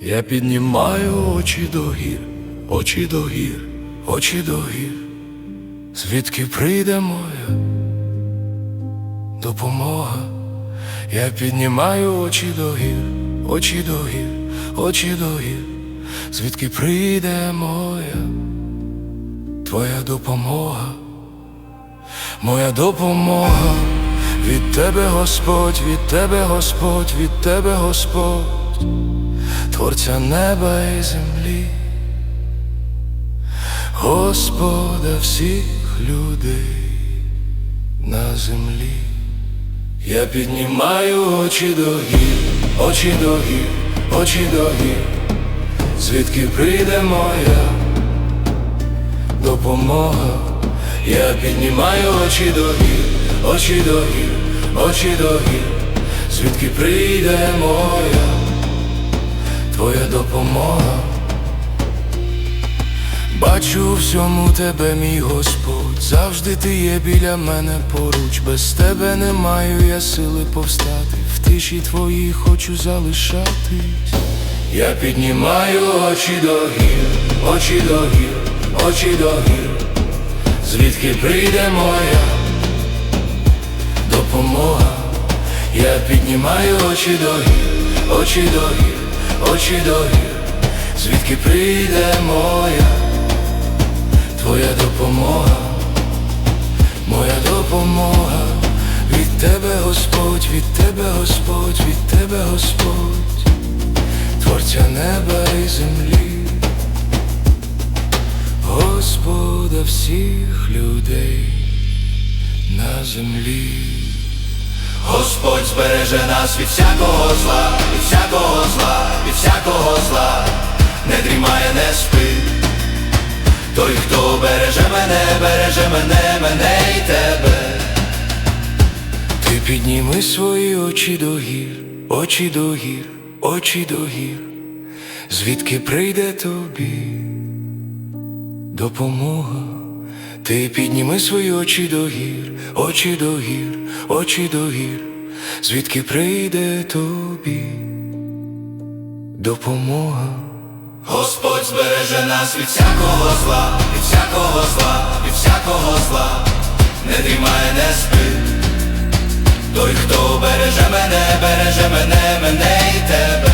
Я піднімаю очі до гір, очі до гір, очі до гір, звідки прийде моя допомога. Я піднімаю очі до гір, очі до гір, очі до гір, звідки прийде моя твоя допомога, моя допомога від тебе, Господь, від тебе, Господь, від тебе, Господь, Творця неба і землі, Господа всіх людей на землі. Я піднімаю очі до гір, очі до гір, очі до гір, звідки прийде моя допомога. Я піднімаю очі до гір, очі до гір, очі до гір, звідки прийде моя твоя допомога. Бачу у всьому тебе, мій Господь, завжди ти є біля мене поруч, без тебе не маю я сили повстати, в тиші твоїй хочу залишатись. Я піднімаю очі до гір, очі до гір, очі до гір, звідки прийде моя допомога. Я піднімаю очі до гір, очі до гір, очі до звідки прийде моя Твоя допомога, моя допомога, від тебе Господь, від тебе Господь, від тебе Господь, Творця неба і землі, Господа всіх людей на землі. Господь збереже нас від всякого зла, від всякого зла, від всякого зла, не дрімає, не спить. Той, хто береже мене, береже мене, мене і тебе. Ти підніми свої очі до гір, очі до гір, очі до гір, звідки прийде тобі допомога. Ти підніми свої очі до гір, очі до гір, очі до гір, звідки прийде тобі допомога. Господь збереже нас від всякого зла, від всякого зла, від всякого зла, не дрімає, не спить. Той, хто береже мене, береже мене, мене і тебе.